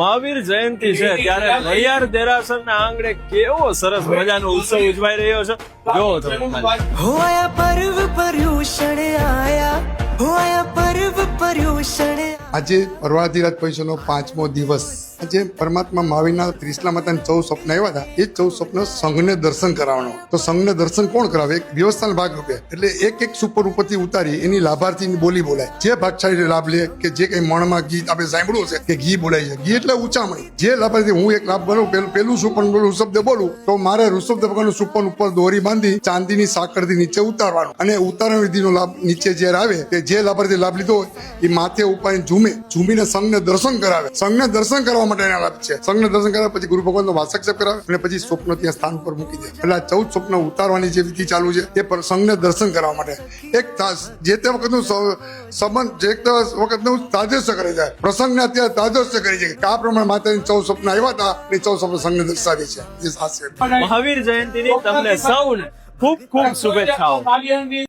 મહાવીર જયંતિ છે. ત્યારે નૈયાર દેરાસર ના આંગણે કેવો સરસ મજાનો ઉત્સવ ઉજવાઈ રહ્યો છે. જોવો તમે હોયા પર્વ પર્યુષણ આયા. હોયા પર્વ પર્યુષણ આજે પર્વાધિરાજ નો પાંચમો દિવસ. આજે પરમાત્મા મહાવીરના ત્રિશલા માતાને ચૌદ સ્વપ્ન આવ્યા હતા. એ ચૌદ સ્વપ્ન સંઘને દર્શન કરાવવાનો. તો સંઘને દર્શન કોણ કરાવે? એક વ્યવસ્થાના ભાગ રૂપે. એટલે એક એક સુપર ઉપરથી ઉતારી એની લાભાર્થીની બોલી બોલાય. જે ભાગશાળી લાભ લે કે જે કઈ મણમાં ઘી આપણે સાંભળ્યું છે કે ઘી બોલાય છે. ઘી એટલે ઉચામણી. જે લાભાર્થી હું એક લાભ બનું પેલું પેલું સુપન બોલું શબ્દ બોલું, તો મારે ઋષભ દેવકાનું સુપન ઉપર દોરી બાંધી ચાંદીની સાકરથી નીચે ઉતારવાનું. અને ઉતારણ વિધિનો લાભ નીચે જ્યારે આવે કે જે લાભાર્થી લાભ લીધો એ માથે ઉપાડીને ઝૂમે. ઝૂમીને સંઘને દર્શન કરાવે. સંઘને દર્શન કરવા માટેના લાભ છે. સંઘને દર્શન કર્યા, પછી ગુરુ ભગવાનનો વાસક્ષેપ કરાવે અને પછી સ્વપ્ન ત્યાં સ્થાન પર મૂકી દે એટલે આ ચૌદ સ્વપ્ન ઉતારવાની જે વિધિ ચાલુ છે એ સંઘને દર્શન કરવા માટે. એક જે તે વખતનું સંબંધ જે તે વખતનું તાજસ્ય કરે છે પ્રસંગને અત્યારે તાજસ્ય કરી છે આ પ્રમાણે માતાની ચૌદ સ્વપ્ન આવ્યા હતા એ ચૌદ સ્વપ્ન સંઘને દર્શાવી છે. એ સાચે. મહાવીર તમને સૌને ખૂબ ખૂબ શુભેચ્છાઓ.